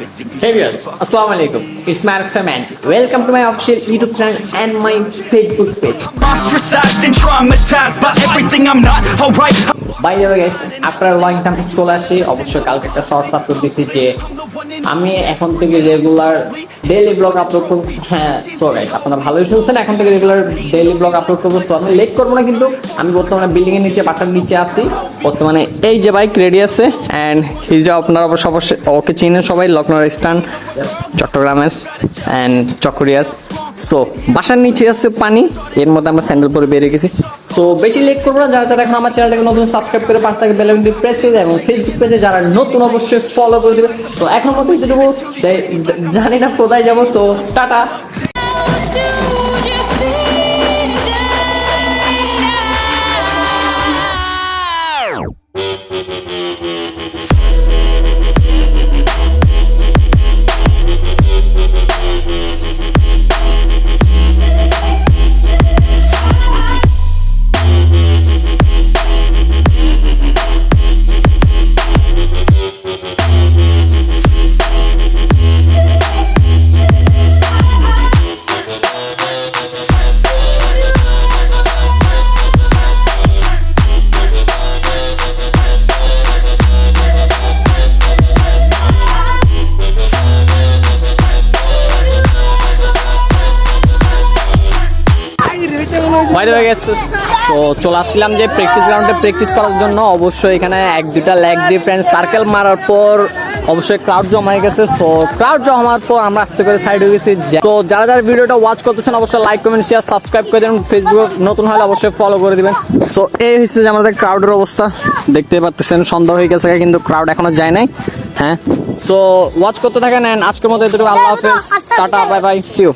Hey viewers, Assalamu alaikum. It's Mark Saman. Welcome to my official YouTube channel and my Facebook page. Ostracized and traumatized by everything I'm not alright. By the by the guys আপনার long time চলে আসি অবশ্যই কালকে একটা shorts upload দিছি যে আমি এখন থেকে রেগুলার ডেইলি ব্লগ আপলোড করব। হ্যাঁ সরি আপনারা ভালোই শুনছেন এখন থেকে রেগুলার ডেইলি ব্লগ আপলোড করব। সো আমি লেট করব না কিন্তু আমি বর্তমানে বিল্ডিং এর নিচে বাটার নিচে আছি। বর্তমানে এই যে বাইক রেডি আছে অ্যান্ড যে আপনারা অবশ্য ওকে চিনেন সবাই লখনৌ স্টান চট্টগ্রামের অ্যান্ড চকরিয়ার। সো বাসার নিচে আছে পানি। এর মধ্যে আমরা স্যান্ডেল পরে বেরিয়ে গেছি। সো বেশি লেট করব না, যারা যারা এখন আমার চ্যানেলটাকে নতুন সাবস্ক্রাইব করে পাশটাকে বেল কিন্তু প্রেস করে এবং ফেসবুক পেজে যারা নতুন, অবশ্যই ফলো করে দেবে। তো, এখন মতো দেবো জানি না কোথায় যাব সো টাটা। বাই দ্য গেছে তো চলে আসছিলাম যে প্র্যাকটিস গ্রাউন্ডে প্র্যাকটিস করার জন্য। অবশ্যই এখানে এক, দুটা লেগ ডিফারেন্স সার্কেল মারার পর অবশ্যই ক্রাউড জমা হয়ে গেছে। সো ক্রাউড জমার পর আমরা আস্তে করে সাইড হয়ে গেছি। তো যারা যারা ভিডিওটা ওয়াচ করতেছেন, অবশ্যই লাইক কমেন্ট শেয়ার সাবস্ক্রাইব করে দেবেন। ফেসবুক নতুন হলে অবশ্যই ফলো করে দিবেন। সো এই হচ্ছে যে আমাদের ক্রাউডের অবস্থা। দেখতে পাচ্ছেন সন্ধ্যা হয়ে গেছে, কিন্তু ক্রাউড এখনও যায় নাই। হ্যাঁ? সো ওয়াচ করতে থাকেন আজকের মতো এটুকু আল্লাহ হাফেজ। Tata bye bye see you